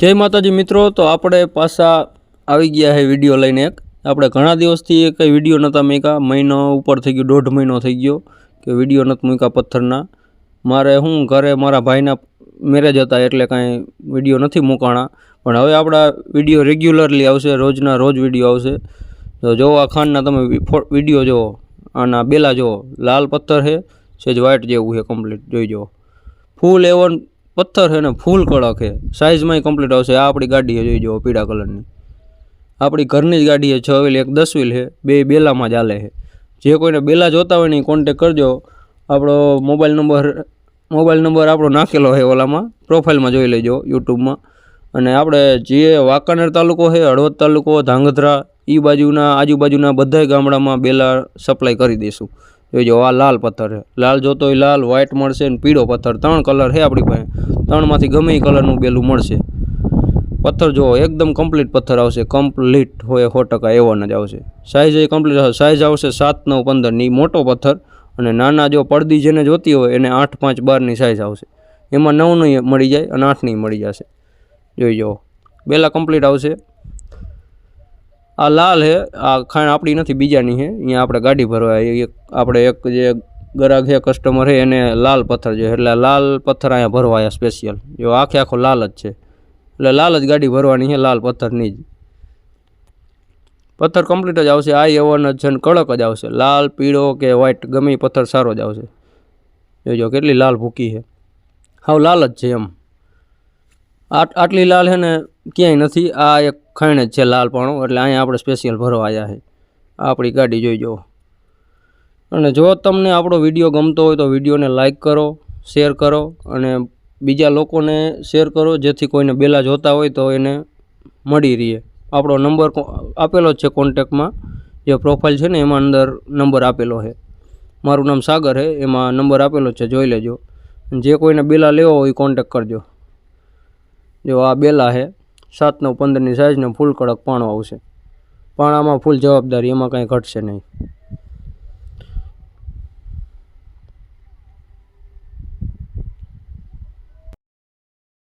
જય માતાજી મિત્રો, તો આપણે પાછા આવી ગયા છે વીડિયો લઈને એક. આપણે ઘણા દિવસથી કંઈ વીડિયો નહોતા મૂક્યા. મહિનો ઉપર થઈ ગયો, દોઢ મહિનો થઈ ગયો કે વીડિયો નથી મૂક્યા પથ્થરના. મારે હું ઘરે મારા ભાઈના મેરેજ હતા એટલે કાંઈ વીડિયો નથી મૂકાણા. પણ હવે આપણા વીડિયો રેગ્યુલરલી આવશે, રોજના રોજ વીડિયો આવશે. તો જો આ ખાનના તમે વીડિયો જુઓ, આના બેલા જુઓ, લાલ પથ્થર છે સેજ વ્હાઇટ જેવું છે કમ્પ્લીટ જોઈ જુઓ. ફૂલ એવન પથ્થર છે ને ફૂલ કડક છે. સાઇઝમાંય કમ્પ્લીટ આવશે. આ આપણી ગાડી જોઈ જુઓ, પીળા કલરની આપણી ઘરની જ ગાડી છે, છ વ્હીલ એક દસ વ્હીલ છે. બે બેલામાં જ ચાલે છે. જે કોઈને બેલા જોતા હોય ને કોન્ટેક કરજો. આપણો મોબાઈલ નંબર મોબાઈલ નંબર આપણો નાખેલો છે ઓલામાં. પ્રોફાઇલમાં જોઈ લેજો યુટ્યુબમાં અને આપણે જે વાંકાનેર તાલુકો છે, હળવદ તાલુકો, ધાંગધ્રા એ બાજુના, આજુબાજુના બધાય ગામડામાં બેલા સપ્લાય કરી દઈશું. જોઈજો આ લાલ પથ્થર છે. લાલ જોતો હોય લાલ વ્હાઇટ મળશે ને પીળો પથ્થર. ત્રણ કલર છે આપણી પાસે. ત્રણમાંથી ગમે એ કલરનું બેલું મળશે. પથ્થર જુઓ, એકદમ કમ્પ્લીટ પથ્થર આવશે. કમ્પ્લીટ હોય સો ટકા એવન જ આવશે. સાઇઝ એ કમ્પ્લીટ આવશે સાઇઝ આવશે સાત, નવ પંદરની મોટો પથ્થર અને નાના જો પડદી જેને જોતી હોય એને આઠ, પાંચ બારની સાઇઝ આવશે. એમાં નવની મળી જાય અને આઠની મળી જશે. જોઈ જુઓ. બેલા કમ્પ્લીટ આવશે. આ લાલ હે, આ ખાણ આપણી નથી, બીજાની હે. અહીંયા આપણે ગાડી ભરવા આપણે એક જે ગ્રાહક છે કસ્ટમર છે એને લાલ પથ્થર જોઈએ. એટલે લાલ પથ્થર અહીંયા ભરવાયા સ્પેશિયલ જો આખે આખો લાલ જ છે. એટલે લાલ જ ગાડી ભરવાની છે લાલ પથ્થરની જ. પથ્થર કમ્પ્લીટ જ આવશે. આ એવન જ છે ને કડક જ આવશે. લાલ, પીળો કે વ્હાઇટ ગમે પથ્થર સારો જ આવશે. જોજો કેટલી લાલ ભૂકી છે હાવ લાલ જ છે એમ. આટ, આટલી લાલ છે ને ક્યાંય નથી. આ એક ખાણ જ છે લાલપણું. એટલે અહીંયા આપણે સ્પેશિયલ ભરવા આવ્યા છે આપણી ગાડી જોઈ જુઓ. અને જો તમને આપણો વીડિયો ગમતો હોય તો વિડીયોને લાઈક કરો, શેર કરો અને બીજા લોકોને શેર કરો જેથી કોઈને બેલા જોતા હોય તો એને મળી રહીએ આપણો નંબર આપેલો છે કોન્ટેક્ટમાં. જે પ્રોફાઇલ છે ને એમાં અંદર નંબર આપેલો છે. મારું નામ સાગર છે, એમાં નંબર આપેલો છે, જોઈ લેજો. જે કોઈને બેલા લેવો હોય કોન્ટેક કરજો. જો આ બેલા છે સાત નવ પંદરની સાઇઝને ફૂલ કડક પાણો આવશે. પાણામાં ફૂલ જવાબદારી, એમાં કાંઈ ઘટશે નહીં.